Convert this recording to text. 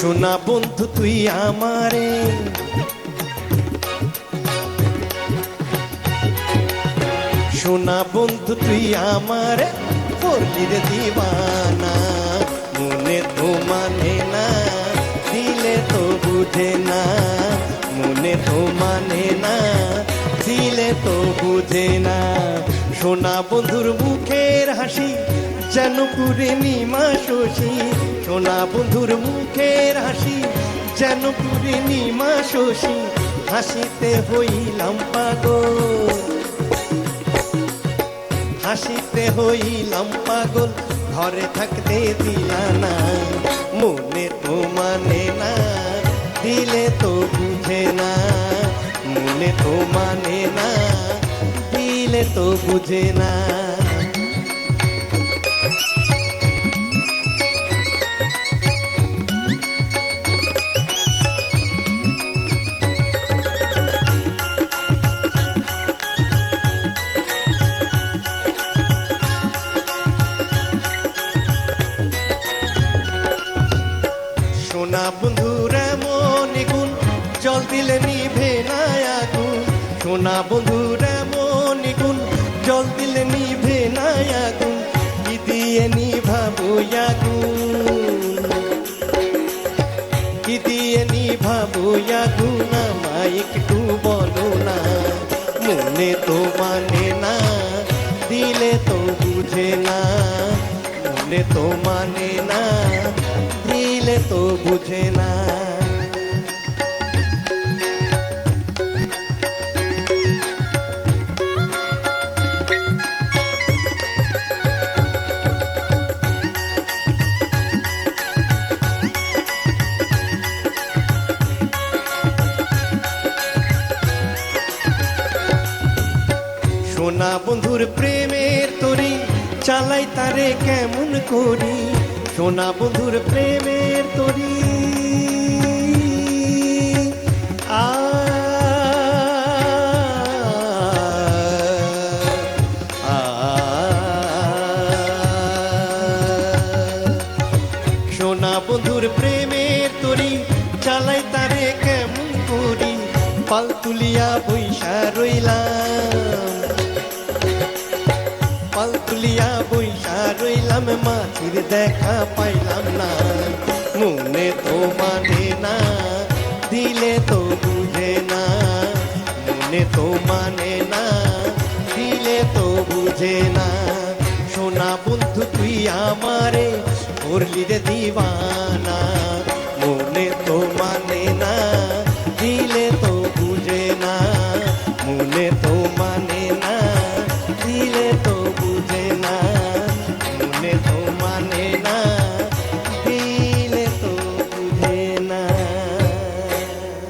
সোনা বন্ধু, তুই আমারে। সোনা বন্ধু, তুই আমার করলির দিবানা। মনে তো মানে না, দিলে তো বুঝে না। মনে তো মানে না, দিলে তো বুঝে না। সোনা বন্ধুর মুখের হাসি যেন পুরে নিমা শশী। সোনা বন্ধুর মুখের হাসি, যেন পুরে নিমা শশী। হাসিতে হইলাম পাগল। হাসিতে হইলাম পাগল, ঘরে থাকতে দিলা না। মনে তো মানে না, দিলে তো বুঝে না। মনে তো মানে না, দিলে তো বুঝে না। সোনা বন্ধুর এমন গুণ, জল দিলে নিভে না আগুন। সোনা বন্ধুর এমন গুণ, জল দিলে নিভে না আগুন। কি দিয়ে নিভাবো আগুন? কি দিয়ে নিভাবো আগুন? আমায় একটু বলো না। মনে তো মানে না, দিলে তো বুঝে না। মনে তো মানে না সোনা বন্ধুর প্রেমের তরি চালাই তারে কেমন করি সোনা বন্ধুর প্রেমের তরি সোনা বন্ধুর প্রেমের তরি চালাই তারে কেমন করি পাল তুলিয়া বৈশা রইলাম পাল তুলিয়া বৈশা রইলাম মাছির দেখা পাইলাম না। মনে তো মানে না, দিলে তো বুঝে না। মনে তো মানে না, দিলে তো বুঝে না। সোনা বন্ধু, তুই আমারে করলি রে দিবানা।